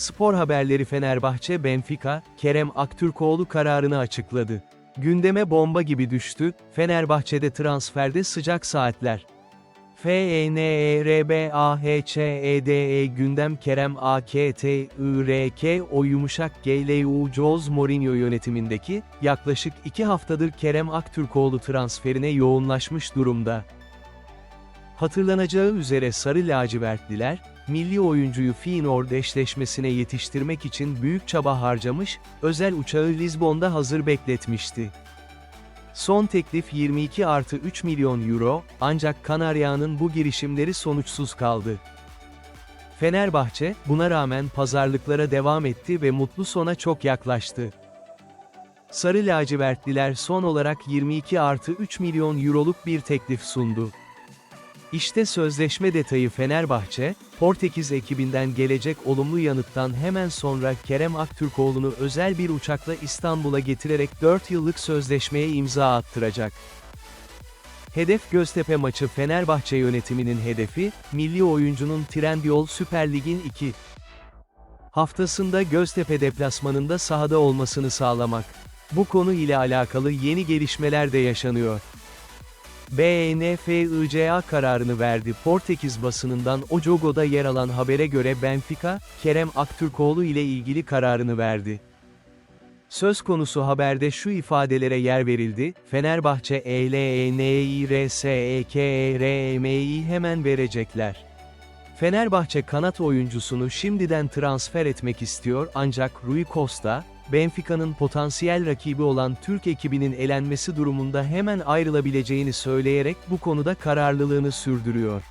Spor haberleri Fenerbahçe Benfica, Kerem Aktürkoğlu kararını açıkladı. Gündeme bomba gibi düştü, Fenerbahçe'de transferde sıcak saatler. E FENERBAHÇEDE gündem Kerem AKTÜRK o yumuşak GLU Jose Mourinho yönetimindeki, yaklaşık iki haftadır Kerem Aktürkoğlu transferine yoğunlaşmış durumda. Hatırlanacağı üzere Sarı Lacivertliler, milli oyuncuyu Feyenoord eşleşmesine yetiştirmek için büyük çaba harcamış, özel uçağı Lizbon'da hazır bekletmişti. Son teklif 22 artı 3 milyon euro, ancak Kanarya'nın bu girişimleri sonuçsuz kaldı. Fenerbahçe, buna rağmen pazarlıklara devam etti ve mutlu sona çok yaklaştı. Sarı lacivertliler son olarak 22 artı 3 milyon euroluk bir teklif sundu. İşte sözleşme detayı Fenerbahçe, Portekiz ekibinden gelecek olumlu yanıttan hemen sonra Kerem Aktürkoğlu'nu özel bir uçakla İstanbul'a getirerek 4 yıllık sözleşmeye imza attıracak. Hedef Göztepe maçı Fenerbahçe yönetiminin hedefi, milli oyuncunun Trendyol Süper Lig'in 2 haftasında Göztepe deplasmanında sahada olmasını sağlamak. Bu konu ile alakalı yeni gelişmeler de yaşanıyor. BNFICA kararını verdi. Portekiz basınından O Jogo'da yer alan habere göre Benfica, Kerem Aktürkoğlu ile ilgili kararını verdi. Söz konusu haberde şu ifadelere yer verildi, Fenerbahçe E ELENİRSEKERM'yi hemen verecekler. Fenerbahçe kanat oyuncusunu şimdiden transfer etmek istiyor ancak Rui Costa, Benfica'nın potansiyel rakibi olan Türk ekibinin elenmesi durumunda hemen ayrılabileceğini söyleyerek bu konuda kararlılığını sürdürüyor.